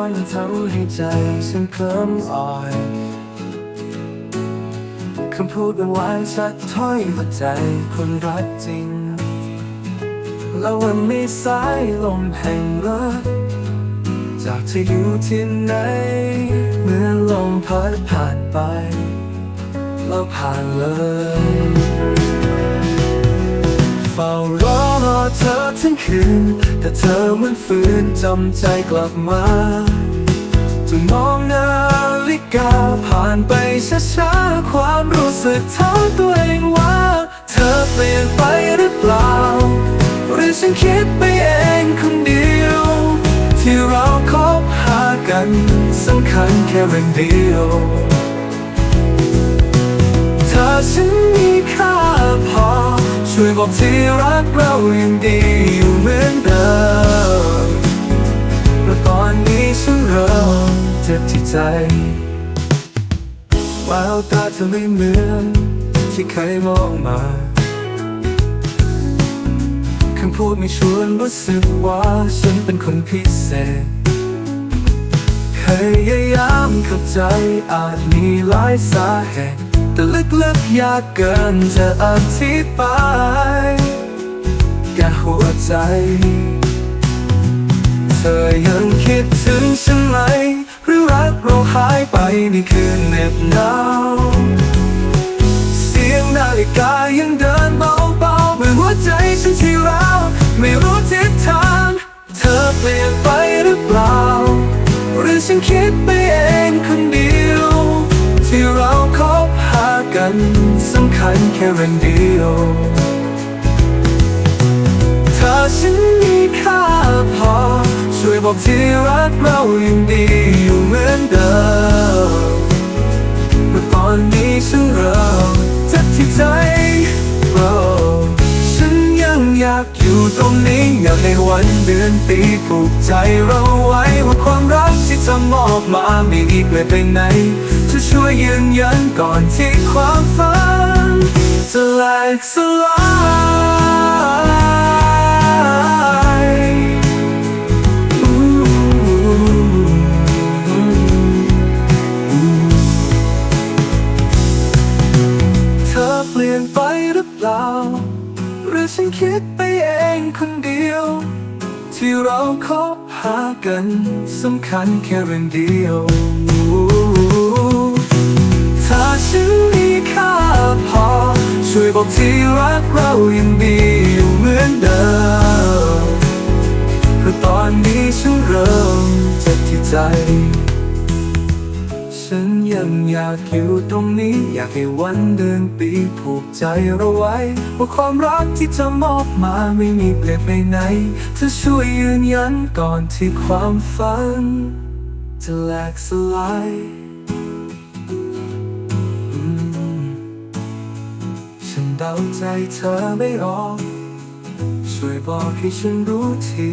อยมาทำให้ใจฉันเคลิ้มอ่อยคำพูดหวานชัดถ้อยหัวใจคนรักจริง แล้ววันไมีสายลมแห่งรัก จากที่อยู่ที่ไหน เมื่อลมพัดผ่านไปแล้วผ่านเลย เฝ้ารอ รอเธอทั้งคืน แต่เธอเหมันฝืนจำใจกลับมาจนมองนาฬิกาผ่านไปช้าๆความรู้สึกถามตัวเองว่า เธอเปลี่ยนไปหรือเปล่า หรือฉันคิดไปเองคนเดียว ที่เราคบหากันสำคัญแค่เรื่องเดียวถ้าฉันมี ช่วยบอกที่รักเรายังดีอยู่เหมือนเดิมเพราะตอนนี้ฉันเริ่มเจ็บที่ใจแววตาเธอไม่เหมือนที่เคยมองมาคำพูดไม่ชวนรู้สึกว่าฉันเป็นคนพิเศษพยายามเข้าใจอาจมีหลายสาเหตุ แต่ลึกๆยากเกินจะอธิบายแก่หัวใจ เธอยังคิดถึงฉันไหม หรือรักเราหายไปในคืนเหน็บหนาวเสียงนาฬิกายังเดินเบาๆเมื่อหัวใจฉันที่ร้าวไม่รู้ทิศทางเธอเปลี่ยนไปหรือเปล่า หรือฉันคิดไปเองคนเดียว ที่เรา กันสำคัญแค่เรื่องเดียวถ้าฉันมีค่าพอ ช่วยบอกที่รักเรายังดีอยู่เหมือนเดิมเมื่อตอนนี้ฉันเริ่มเจ็บที่ใจโอ้ฉันยังอยากอยู่ตรงนี้อยากให้วันเดือนปีผูกใจเราไว้ว่าความรักที่เธอมอบมาไม่อีกเลยไปไหน จะช่วยยืนยันก่อนที่ความฝันจะแหลกสลายเธอเปลี่ยนไปหรือเปล่า หรือฉันคิดไปเองคนเดียว ที่เราคบหากันสำคัญแค่เรื่องเดียว ถ้าฉันมีค่าพอ ช่วยบอกที่รักเรายังดีอยู่เหมือนเดิมเพราะตอนนี้ฉันเริ่มเจ็บที่ใจ ฉันยังอยากอยู่ตรงนี้ อยากให้วันเดือนปีผูกใจเราไว้ว่าความรักที่เธอมอบมาไม่มีเปลี่ยนไปไหนเธอช่วยยืนยันก่อนที่ความฝันจะแหลกสลาย เดาใจเธอไม่ออก ช่วยบอกให้ฉันรู้ที